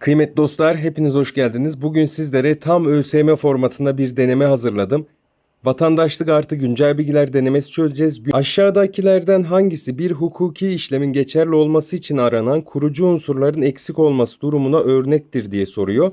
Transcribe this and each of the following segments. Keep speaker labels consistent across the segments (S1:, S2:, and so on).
S1: Kıymetli dostlar, hepiniz hoş geldiniz. Bugün sizlere tam ÖSYM formatında bir deneme hazırladım. Vatandaşlık artı güncel bilgiler denemesi çözeceğiz. Aşağıdakilerden hangisi bir hukuki işlemin geçerli olması için aranan kurucu unsurların eksik olması durumuna örnektir diye soruyor.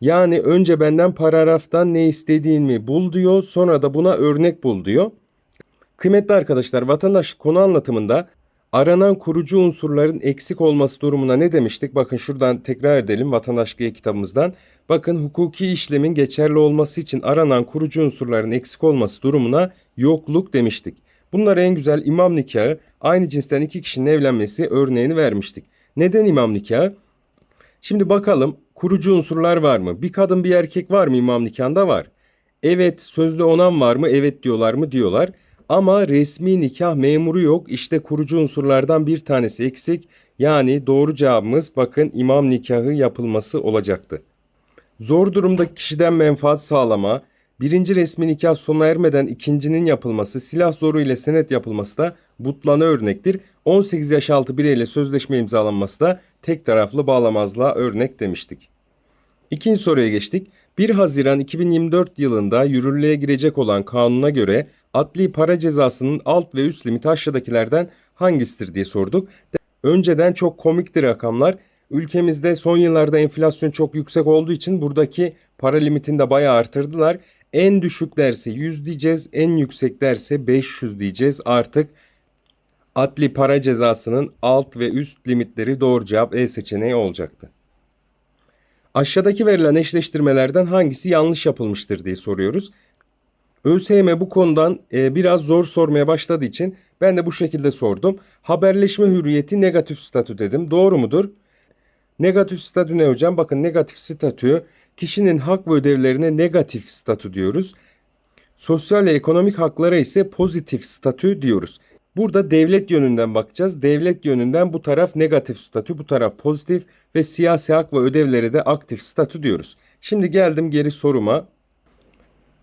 S1: Yani önce benden paragraftan ne istediğimi bul diyor, sonra da buna örnek bul diyor. Kıymetli arkadaşlar, vatandaşlık konu anlatımında aranan kurucu unsurların eksik olması durumuna ne demiştik? Bakın şuradan tekrar edelim vatandaşlık kitabımızdan. Bakın hukuki işlemin geçerli olması için aranan kurucu unsurların eksik olması durumuna yokluk demiştik. Bunlar en güzel imam nikahı, aynı cinsten iki kişinin evlenmesi örneğini vermiştik. Neden imam nikahı? Şimdi bakalım kurucu unsurlar var mı? Bir kadın bir erkek var mı imam nikahında var. Evet sözlü onan var mı? Evet diyorlar mı? Diyorlar. Ama resmi nikah memuru yok. İşte kurucu unsurlardan bir tanesi eksik. Yani doğru cevabımız bakın imam nikahı yapılması olacaktı. Zor durumdaki kişiden menfaat sağlama, birinci resmi nikah sona ermeden ikincinin yapılması, silah zoru ile senet yapılması da butlana örnektir. 18 yaş altı bireyle sözleşme imzalanması da tek taraflı bağlamazlığa örnek demiştik. İkinci soruya geçtik. 1 Haziran 2024 yılında yürürlüğe girecek olan kanuna göre adli para cezasının alt ve üst limiti aşağıdakilerden hangisidir diye sorduk. Önceden çok komikti rakamlar. Ülkemizde son yıllarda enflasyon çok yüksek olduğu için buradaki para limitini de bayağı artırdılar. En düşük derse 100 diyeceğiz, en yüksek derse 500 diyeceğiz. Artık adli para cezasının alt ve üst limitleri doğru cevap E seçeneği olacaktı. Aşağıdaki verilen eşleştirmelerden hangisi yanlış yapılmıştır diye soruyoruz. ÖSYM bu konudan e, biraz zor sormaya başladığı için ben de bu şekilde sordum. Haberleşme hürriyeti negatif statü dedim. Doğru mudur? Negatif statü ne hocam? Bakın negatif statü kişinin hak ve ödevlerine negatif statü diyoruz. Sosyal ve ekonomik haklara ise pozitif statü diyoruz. Burada devlet yönünden bakacağız. Devlet yönünden bu taraf negatif statü, bu taraf pozitif ve siyasi hak ve ödevlere de aktif statü diyoruz. Şimdi geldim geri soruma.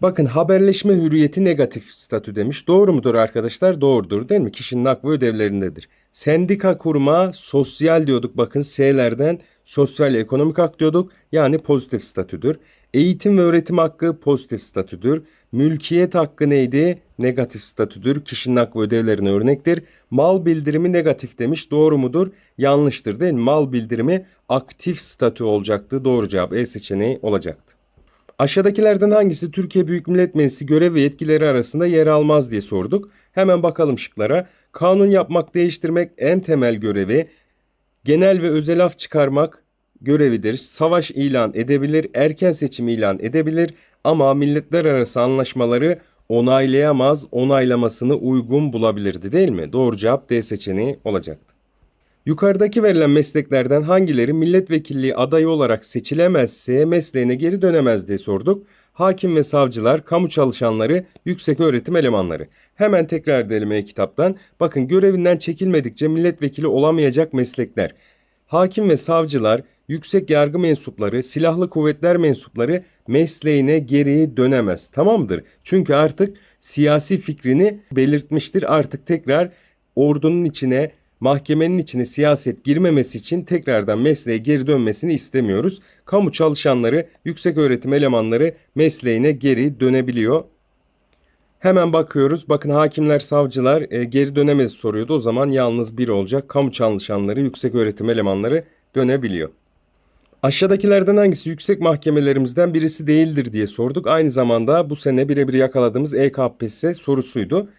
S1: Bakın haberleşme hürriyeti negatif statü demiş. Doğru mudur arkadaşlar? Doğrudur değil mi? Kişinin hak ve ödevlerindedir. Sendika kurma sosyal diyorduk. Bakın S'lerden sosyal ekonomik hak diyorduk. Yani pozitif statüdür. Eğitim ve öğretim hakkı pozitif statüdür. Mülkiyet hakkı neydi? Negatif statüdür. Kişinin hak ve ödevlerine örnektir. Mal bildirimi negatif demiş. Doğru mudur? Yanlıştır değil mi? Mal bildirimi aktif statü olacaktı. Doğru cevap E seçeneği olacaktı. Aşağıdakilerden hangisi Türkiye Büyük Millet Meclisi görev ve yetkileri arasında yer almaz diye sorduk. Hemen bakalım şıklara. Kanun yapmak, değiştirmek en temel görevi. Genel ve özel af çıkarmak görevidir. Savaş ilan edebilir, erken seçim ilan edebilir ama milletler arası anlaşmaları onaylayamaz, onaylamasını uygun bulabilirdi değil mi? Doğru cevap D seçeneği olacaktı. Yukarıdaki verilen mesleklerden hangileri milletvekilliği adayı olarak seçilemezse mesleğine geri dönemez diye sorduk. Hakim ve savcılar, kamu çalışanları, yüksek öğretim elemanları. Hemen tekrar edelim e-kitaptan. Bakın görevinden çekilmedikçe milletvekili olamayacak meslekler. Hakim ve savcılar, yüksek yargı mensupları, silahlı kuvvetler mensupları mesleğine geri dönemez. Tamamdır. Çünkü artık siyasi fikrini belirtmiştir. Artık tekrar ordunun içine mahkemenin içine siyaset girmemesi için tekrardan mesleğe geri dönmesini istemiyoruz. Kamu çalışanları, yüksek öğretim elemanları mesleğine geri dönebiliyor. Hemen bakıyoruz. Bakın hakimler, savcılar e, geri dönemez soruyordu. O zaman yalnız bir olacak. Kamu çalışanları, yüksek öğretim elemanları dönebiliyor. Aşağıdakilerden hangisi yüksek mahkemelerimizden birisi değildir diye sorduk. Aynı zamanda bu sene birebir yakaladığımız EKPSS sorusuydu.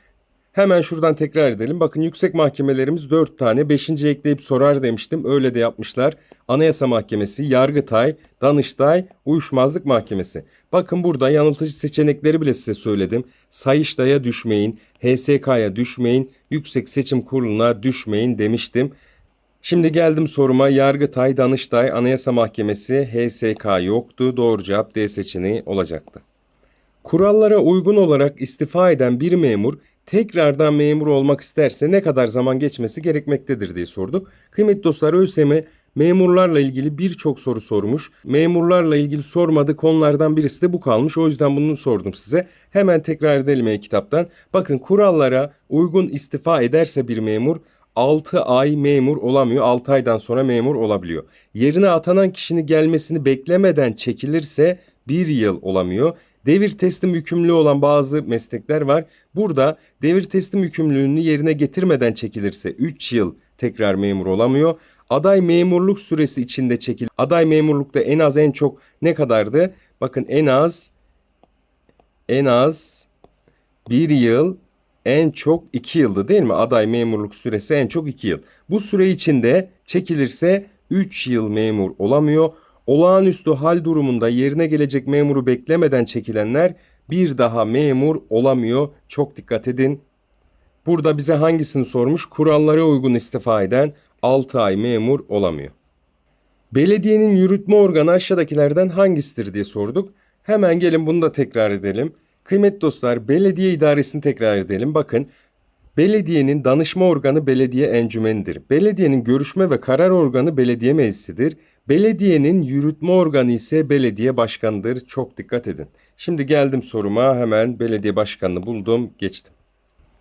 S1: Hemen şuradan tekrar edelim. Bakın yüksek mahkemelerimiz 4 tane. 5. ekleyip sorar demiştim. Öyle de yapmışlar. Anayasa Mahkemesi, Yargıtay, Danıştay, Uyuşmazlık Mahkemesi. Bakın burada yanıltıcı seçenekleri bile size söyledim. Sayıştay'a düşmeyin, HSK'ya düşmeyin, Yüksek Seçim Kurulu'na düşmeyin demiştim. Şimdi geldim soruma. Yargıtay, Danıştay, Anayasa Mahkemesi, HSK yoktu. Doğru cevap D seçeneği olacaktı. Kurallara uygun olarak istifa eden bir memur tekrardan memur olmak isterse ne kadar zaman geçmesi gerekmektedir diye sorduk. Kıymetli dostlar ÖSYM memurlarla ilgili birçok soru sormuş. Memurlarla ilgili sormadığı konulardan birisi de bu kalmış. O yüzden bunu sordum size. Hemen tekrar edelim e kitaptan. Bakın kurallara uygun istifa ederse bir memur 6 ay memur olamıyor. 6 aydan sonra memur olabiliyor. Yerine atanan kişinin gelmesini beklemeden çekilirse 1 yıl olamıyor. Devir teslim yükümlülüğü olan bazı meslekler var. Burada devir teslim yükümlülüğünü yerine getirmeden çekilirse 3 yıl tekrar memur olamıyor. Aday memurluk süresi içinde çekil. Aday memurlukta en az en çok ne kadardı? Bakın en az en az bir yıl en çok iki yıldı değil mi? Aday memurluk süresi en çok iki yıl. Bu süre içinde çekilirse 3 yıl memur olamıyor. Olağanüstü hal durumunda yerine gelecek memuru beklemeden çekilenler bir daha memur olamıyor. Çok dikkat edin. Burada bize hangisini sormuş? Kurallara uygun istifa eden 6 ay memur olamıyor. Belediyenin yürütme organı aşağıdakilerden hangisidir diye sorduk. Hemen gelin bunu da tekrar edelim. Kıymetli dostlar belediye idaresini tekrar edelim. Bakın belediyenin danışma organı belediye encümenidir. Belediyenin görüşme ve karar organı belediye meclisidir. Belediyenin yürütme organı ise belediye başkanıdır. Çok dikkat edin. Şimdi geldim soruma hemen belediye başkanını buldum geçtim.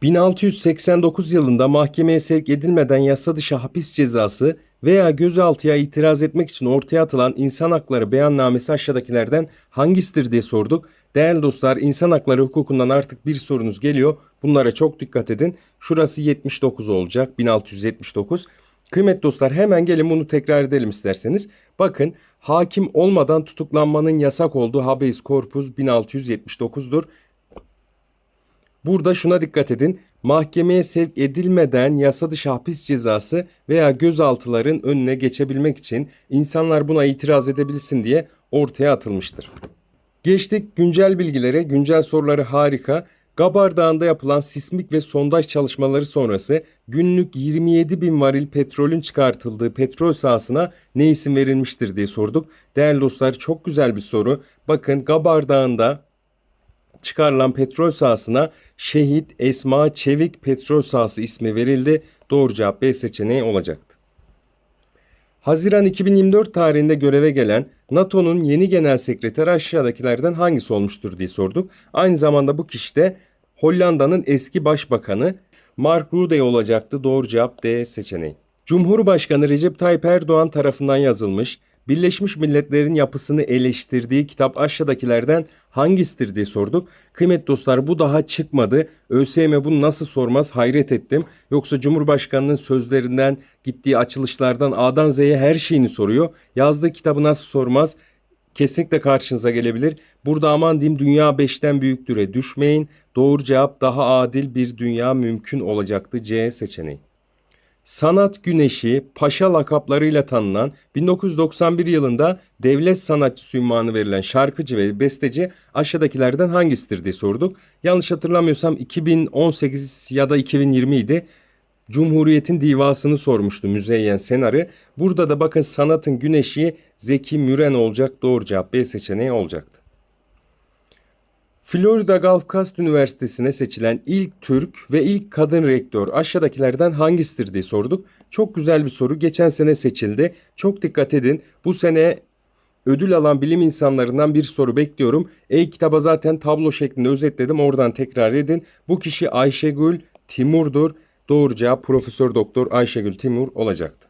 S1: 1689 yılında mahkemeye sevk edilmeden yasa dışı hapis cezası veya gözaltıya itiraz etmek için ortaya atılan insan hakları beyannamesi aşağıdakilerden hangisidir diye sorduk. Değerli dostlar insan hakları hukukundan artık bir sorunuz geliyor. Bunlara çok dikkat edin. Şurası 79 olacak 1679. Kıymetli dostlar hemen gelin bunu tekrar edelim isterseniz. Bakın hakim olmadan tutuklanmanın yasak olduğu habeis corpus 1679'dur. Burada şuna dikkat edin. Mahkemeye sevk edilmeden yasa dışı hapis cezası veya gözaltıların önüne geçebilmek için insanlar buna itiraz edebilsin diye ortaya atılmıştır. Geçtik güncel bilgilere. Güncel soruları harika. Gabar Dağı'nda yapılan sismik ve sondaj çalışmaları sonrası günlük 27 bin varil petrolün çıkartıldığı petrol sahasına ne isim verilmiştir diye sorduk. Değerli dostlar çok güzel bir soru. Bakın Gabar Dağı'nda çıkarılan petrol sahasına Şehit Esma Çevik petrol sahası ismi verildi. Doğru cevap B seçeneği olacaktı. Haziran 2024 tarihinde göreve gelen NATO'nun yeni genel sekreteri aşağıdakilerden hangisi olmuştur diye sorduk. Aynı zamanda bu kişi de Hollanda'nın eski başbakanı Mark Rutte olacaktı. Doğru cevap D seçeneği. Cumhurbaşkanı Recep Tayyip Erdoğan tarafından yazılmış Birleşmiş Milletler'in yapısını eleştirdiği kitap aşağıdakilerden hangisidir diye sorduk. Kıymet dostlar bu daha çıkmadı. ÖSYM bunu nasıl sormaz hayret ettim. Yoksa Cumhurbaşkanı'nın sözlerinden gittiği açılışlardan A'dan Z'ye her şeyini soruyor. Yazdığı kitabı nasıl sormaz? Kesinlikle karşınıza gelebilir. Burada aman diyeyim dünya 5'ten büyüktüre düşmeyin. Doğru cevap daha adil bir dünya mümkün olacaktı C seçeneği. Sanat Güneşi Paşa lakaplarıyla tanınan 1991 yılında devlet sanatçısı ünvanı verilen şarkıcı ve besteci aşağıdakilerden hangisidir diye sorduk. Yanlış hatırlamıyorsam 2018 ya da 2020 idi. Cumhuriyet'in divasını sormuştu Müzeyyen Senarı. Burada da bakın sanatın güneşi Zeki Müren olacak. Doğru cevap B seçeneği olacaktı. Florida Gulf Coast Üniversitesi'ne seçilen ilk Türk ve ilk kadın rektör aşağıdakilerden hangisidir diye sorduk. Çok güzel bir soru. Geçen sene seçildi. Çok dikkat edin. Bu sene ödül alan bilim insanlarından bir soru bekliyorum. E-kitaba zaten tablo şeklinde özetledim. Oradan tekrar edin. Bu kişi Ayşegül Timur'dur. Doğru cevap Profesör Doktor Ayşegül Timur olacaktı.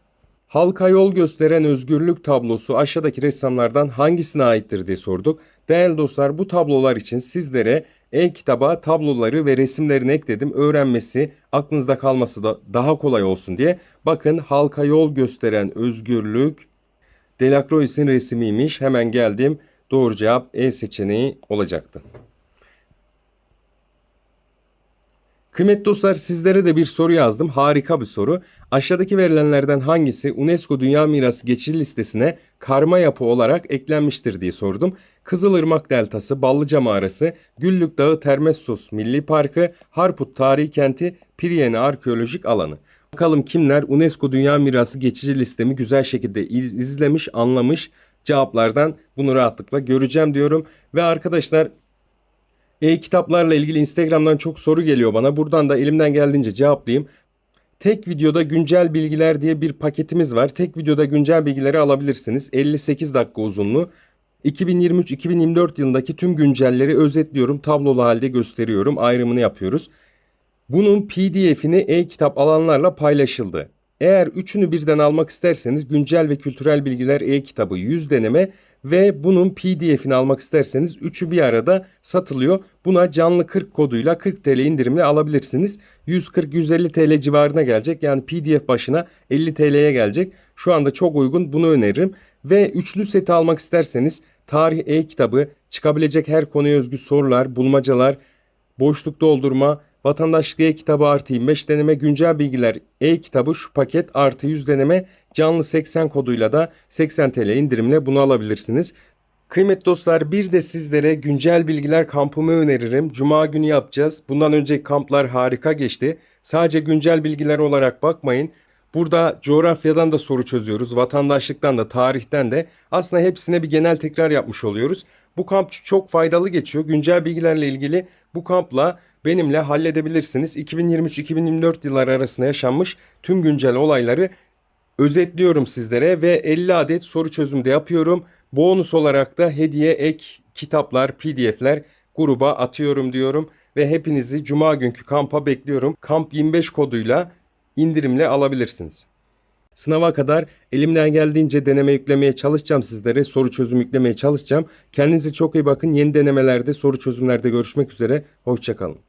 S1: Halka yol gösteren özgürlük tablosu aşağıdaki ressamlardan hangisine aittir diye sorduk. Değerli dostlar bu tablolar için sizlere e-kitaba tabloları ve resimlerini ekledim. Öğrenmesi, aklınızda kalması da daha kolay olsun diye. Bakın halka yol gösteren özgürlük Delacroix'in resmiymiş. Hemen geldim. Doğru cevap E seçeneği olacaktı. Kıymetli dostlar sizlere de bir soru yazdım. Harika bir soru. Aşağıdaki verilenlerden hangisi UNESCO Dünya Mirası geçici listesine karma yapı olarak eklenmiştir diye sordum. Kızılırmak Deltası, Ballıca Mağarası, Güllük Dağı Termessos Milli Parkı, Harput Tarihi Kenti, Priyene Arkeolojik Alanı. Bakalım kimler UNESCO Dünya Mirası geçici listemi güzel şekilde izlemiş, anlamış cevaplardan bunu rahatlıkla göreceğim diyorum. Ve arkadaşlar e-kitaplarla ilgili Instagram'dan çok soru geliyor bana. Buradan da elimden geldiğince cevaplayayım. Tek videoda güncel bilgiler diye bir paketimiz var. Tek videoda güncel bilgileri alabilirsiniz. 58 dakika uzunluğu. 2023-2024 yılındaki tüm güncelleri özetliyorum. Tablolu halde gösteriyorum. Ayrımını yapıyoruz. Bunun PDF'ini e-kitap alanlarla paylaşıldı. Eğer üçünü birden almak isterseniz güncel ve kültürel bilgiler e-kitabı 100 deneme ve bunun PDF'ini almak isterseniz üçü bir arada satılıyor. Buna canlı 40 koduyla 40 TL indirimle alabilirsiniz. 140-150 TL civarına gelecek. Yani PDF başına 50 TL'ye gelecek. Şu anda çok uygun bunu öneririm. Ve üçlü seti almak isterseniz tarih e-kitabı, çıkabilecek her konuya özgü sorular, bulmacalar, boşluk doldurma, vatandaşlık e-kitabı artı 25 deneme, güncel bilgiler e-kitabı şu paket artı 100 deneme, canlı 80 koduyla da 80 TL indirimle bunu alabilirsiniz. Kıymetli dostlar bir de sizlere güncel bilgiler kampımı öneririm. Cuma günü yapacağız. Bundan önceki kamplar harika geçti. Sadece güncel bilgiler olarak bakmayın. Burada coğrafyadan da soru çözüyoruz. Vatandaşlıktan da, tarihten de. Aslında hepsine bir genel tekrar yapmış oluyoruz. Bu kamp çok faydalı geçiyor. Güncel bilgilerle ilgili bu kampla benimle halledebilirsiniz. 2023-2024 yılları arasında yaşanmış tüm güncel olayları özetliyorum sizlere ve 50 adet soru çözüm de yapıyorum. Bonus olarak da hediye ek kitaplar, PDF'ler gruba atıyorum diyorum ve hepinizi cuma günkü kampa bekliyorum. Kamp 25 koduyla indirimle alabilirsiniz. Sınava kadar elimden geldiğince deneme yüklemeye çalışacağım sizlere. Soru çözüm yüklemeye çalışacağım. Kendinize çok iyi bakın. Yeni denemelerde, soru çözümlerde görüşmek üzere. Hoşçakalın.